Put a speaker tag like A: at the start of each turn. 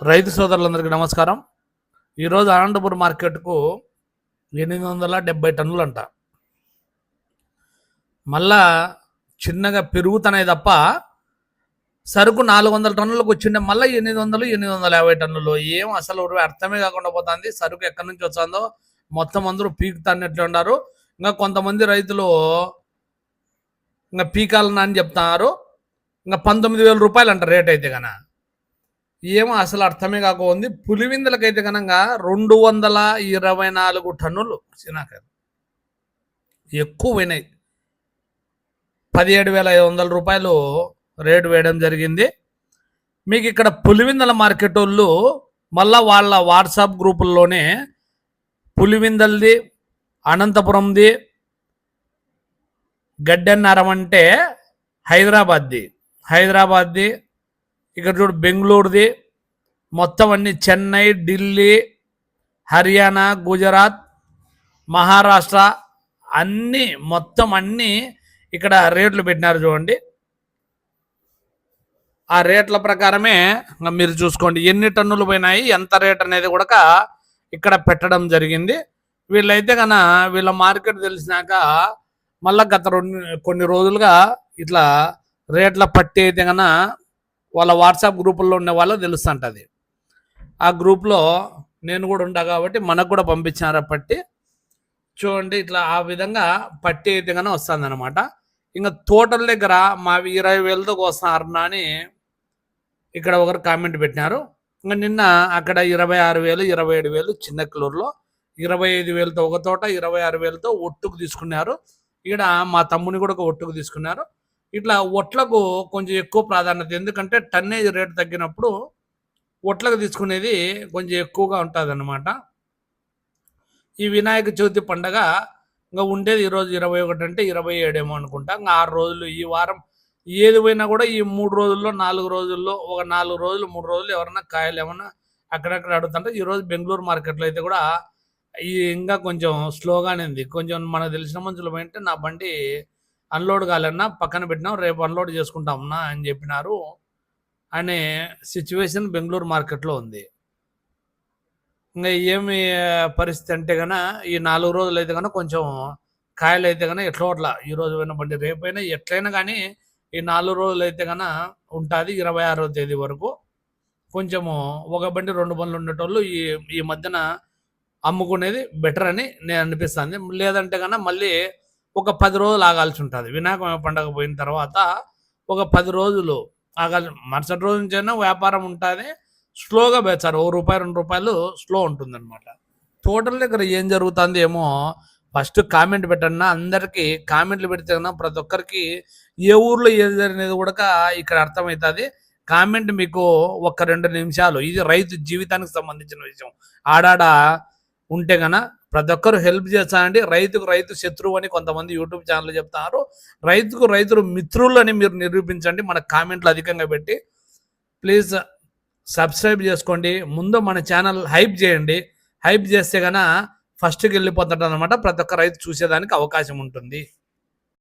A: రైతు సోదరులందరికీ నమస్కారం. ఈరోజు అనంతపురం మార్కెట్కు ఎనిమిది వందల డెబ్బై టన్నులు అంట మళ్ళా చిన్నగా పెరుగుతున్నాయి తప్ప సరుకు నాలుగు వందల టన్నులకు వచ్చిండే మళ్ళీ ఎనిమిది వందలు ఎనిమిది వందల యాభై టన్నులు. ఏం అసలు అర్థమే కాకుండా పోతుంది. సరుకు ఎక్కడి నుంచి వస్తుందో మొత్తం అందరూ పీకుతాన్నట్లు ఉన్నారు. ఇంకా కొంతమంది రైతులు ఇంకా పీకాలన్నా అని చెప్తున్నారు. ఇంకా పంతొమ్మిది వేల రూపాయలు అంట రేట్ అయితే కన ఏమో అసలు అర్థమే కాక ఉంది. పులివిందలకైతే కనుక రెండు వందల ఇరవై నాలుగు టన్నులు చినాకాయలు ఎక్కువ పోయినాయి. పదిహేడు వేల ఐదు వందల రూపాయలు రేటు వేయడం జరిగింది. మీకు ఇక్కడ పులివిందల మార్కెట్ వాళ్ళు మళ్ళా వాళ్ళ వాట్సాప్ గ్రూపుల్లోనే పులివిందల్ది అనంతపురంది గడ్డన్నారం అంటే హైదరాబాద్ది. హైదరాబాద్ది ఇక్కడ చూడు బెంగళూరుది. మొత్తం అన్ని చెన్నై ఢిల్లీ హర్యానా గుజరాత్ మహారాష్ట్ర అన్నీ మొత్తం అన్నీ ఇక్కడ రేట్లు పెట్టినారు చూడండి. ఆ రేట్ల ప్రకారమే మీరు చూసుకోండి. ఎన్ని టన్నులు పోయినాయి ఎంత రేట్ అనేది కూడా ఇక్కడ పెట్టడం జరిగింది. వీళ్ళైతే కన వీళ్ళ మార్కెట్ తెలిసినాక మళ్ళా గత రెండు కొన్ని రోజులుగా ఇట్లా రేట్ల పట్టి అయితే కన వాళ్ళ వాట్సాప్ గ్రూపుల్లో ఉండే వాళ్ళు తెలుస్తుంటుంది. ఆ గ్రూప్లో నేను కూడా ఉంటా కాబట్టి మనకు కూడా పంపించారు ఆ పట్టి? చూడండి ఇట్లా ఆ విధంగా పట్టి అయితే వస్తుంది అనమాట ఇంకా తోటల దగ్గర మావి ఇరవై వేలతో వస్తున్నారన్నా అని ఇక్కడ ఒకరు కామెంట్ పెట్టినారు. ఇంకా నిన్న అక్కడ ఇరవై ఆరు వేలు ఇరవై ఏడు వేలు చిన్నకిలూరులో ఇరవై ఐదు వేలతో ఒక తోట ఇరవై ఆరు వేలతో ఒట్టుకు తీసుకున్నారు. ఇక్కడ మా తమ్ముని కూడా ఒక ఒట్టుకు తీసుకున్నారు. ఇట్లా ఒట్లకు కొంచెం ఎక్కువ ప్రాధాన్యత. ఎందుకంటే టన్నేజ్ రేటు తగ్గినప్పుడు ఒట్లకు తీసుకునేది కొంచెం ఎక్కువగా ఉంటుంది అన్నమాట ఈ వినాయక చవితి పండగ ఇంకా ఉండేది ఈరోజు ఇరవై ఒకటి అంటే ఇరవై ఏడేమో అనుకుంటా. ఇంకా ఆరు రోజులు ఈ వారం ఏది పోయినా కూడా ఈ మూడు రోజుల్లో నాలుగు రోజుల్లో ఒక నాలుగు రోజులు మూడు రోజులు ఎవరన్నా కాయలు ఏమన్నా అక్కడక్కడ అడుగుతుంటే ఈరోజు బెంగళూరు మార్కెట్లో అయితే కూడా ఈ ఇంకా కొంచెం స్లోగానే ఉంది. కొంచెం మనకు తెలిసిన మనుషులు పోయింటే నా బండి అన్లోడ్ కాలన్నా పక్కన పెట్టినాం రేపు అన్లోడ్ చేసుకుంటామన్నా అని చెప్పినారు. అనే సిచ్యువేషన్ బెంగళూరు మార్కెట్లో ఉంది. ఇంకా ఏమి పరిస్థితి అంటే కన్నా ఈ నాలుగు రోజులు అయితే కన్నా కొంచెం కాయలు అయితే కన్నా ఎట్లా అట్లా ఈ రోజు పోయిన బండి రేపైనా ఎట్లయినా కానీ ఈ నాలుగు రోజులు అయితే కన్నా ఉంటుంది ఇరవై ఆరో తేదీ వరకు. కొంచెము ఒక బండి రెండు బండ్లు ఉండేటోళ్ళు ఈ ఈ మధ్యన అమ్ముకునేది బెటర్ అని నేను అనిపిస్తుంది. లేదంటే కన్నా మళ్ళీ ఒక పది రోజులు ఆగాల్సి ఉంటుంది. వినాయక పండగ పోయిన తర్వాత ఒక పది రోజులు ఆగాలి మరుసటి రోజు నుంచైనా వ్యాపారం ఉంటుంది. స్లోగా పెంచారు ఓ రూపాయి రెండు రూపాయలు స్లో ఉంటుంది అనమాట టోటల్ దగ్గర ఏం జరుగుతుంది ఏమో ఫస్ట్ కామెంట్ పెట్టండి అందరికీ కామెంట్లు పెడితే ప్రతి ఒక్కరికి ఏ ఊర్లో ఏది జరిగినది కూడా ఇక్కడ అర్థమవుతుంది. కామెంట్ మీకు ఒక రెండు నిమిషాలు. ఇది రైతు జీవితానికి సంబంధించిన విషయం. ఆడాడ ఉంటే గన ప్రతి ఒక్కరు హెల్ప్ చేస్తానండి. రైతుకు రైతు శత్రువు అని కొంతమంది యూట్యూబ్ ఛానల్ చెప్తారు. రైతుకు రైతులు మిత్రులు అని మీరు నిరూపించండి. మన కామెంట్లు అధికంగా పెట్టి ప్లీజ్ సబ్స్క్రైబ్ చేసుకోండి. ముందు మన ఛానల్ హైప్ చేయండి. హైప్ చేస్తే గన ఫస్ట్కి వెళ్ళిపోతాడు అనమాట ప్రతి ఒక్క రైతు చూసేదానికి అవకాశం ఉంటుంది.